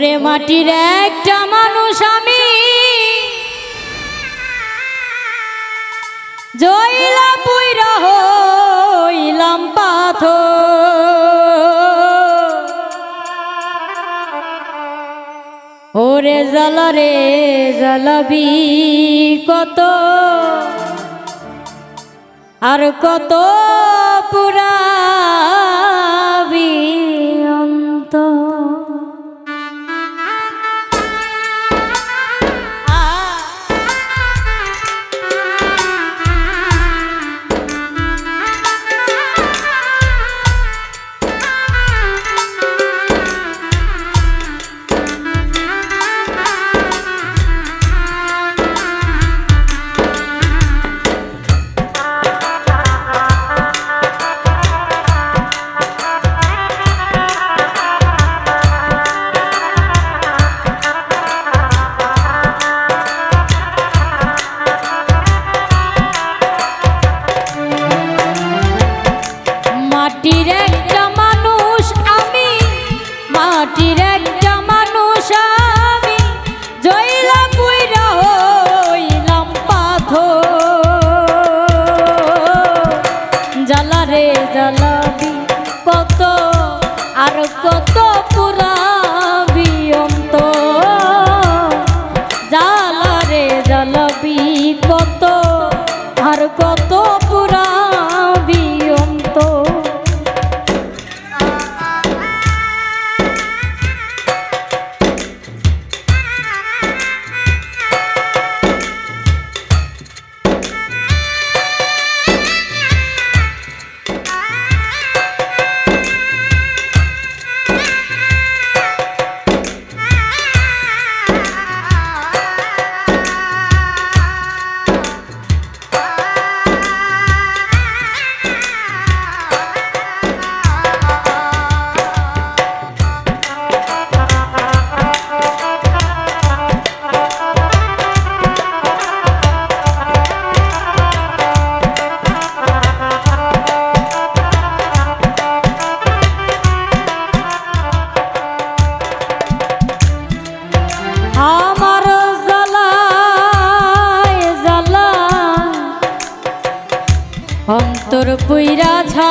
ওরে মাটির একটা মানুষ আমি। জয়লা পুইরা হইলাম পাথর। ওরে জ্বালা রে জ্বালাবি কত। আর কত পুরা চাদর পুইরা ছা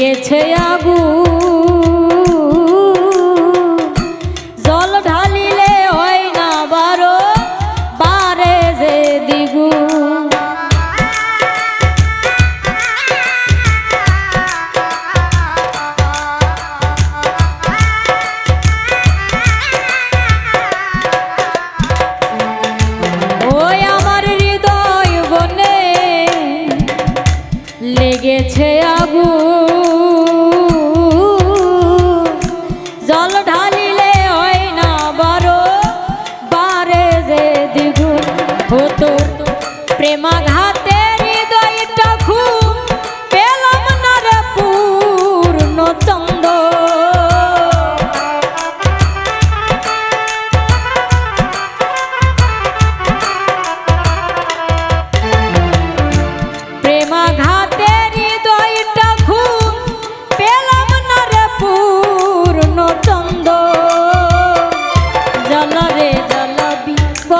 গেছে আগু জল ঢালিলে হয় না বারো বারে যে দিগু লেগেছে আগু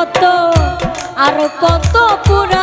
কত আর কত পুরাবি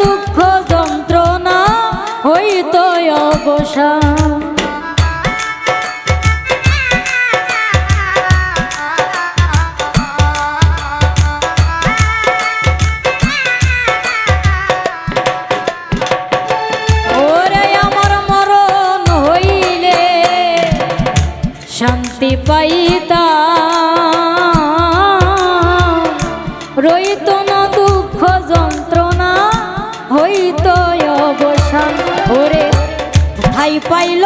দুঃখ যন্ত্রণা হইত অবসান। পাইল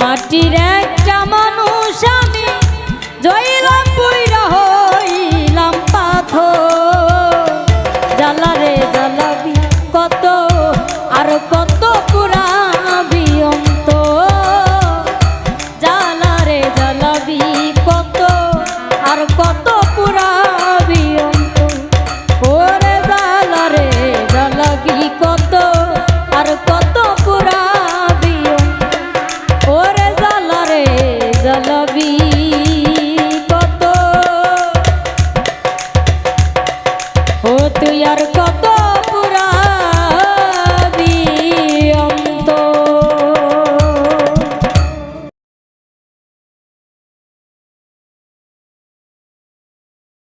মাটির একটা মানুষ আমি জয়লাম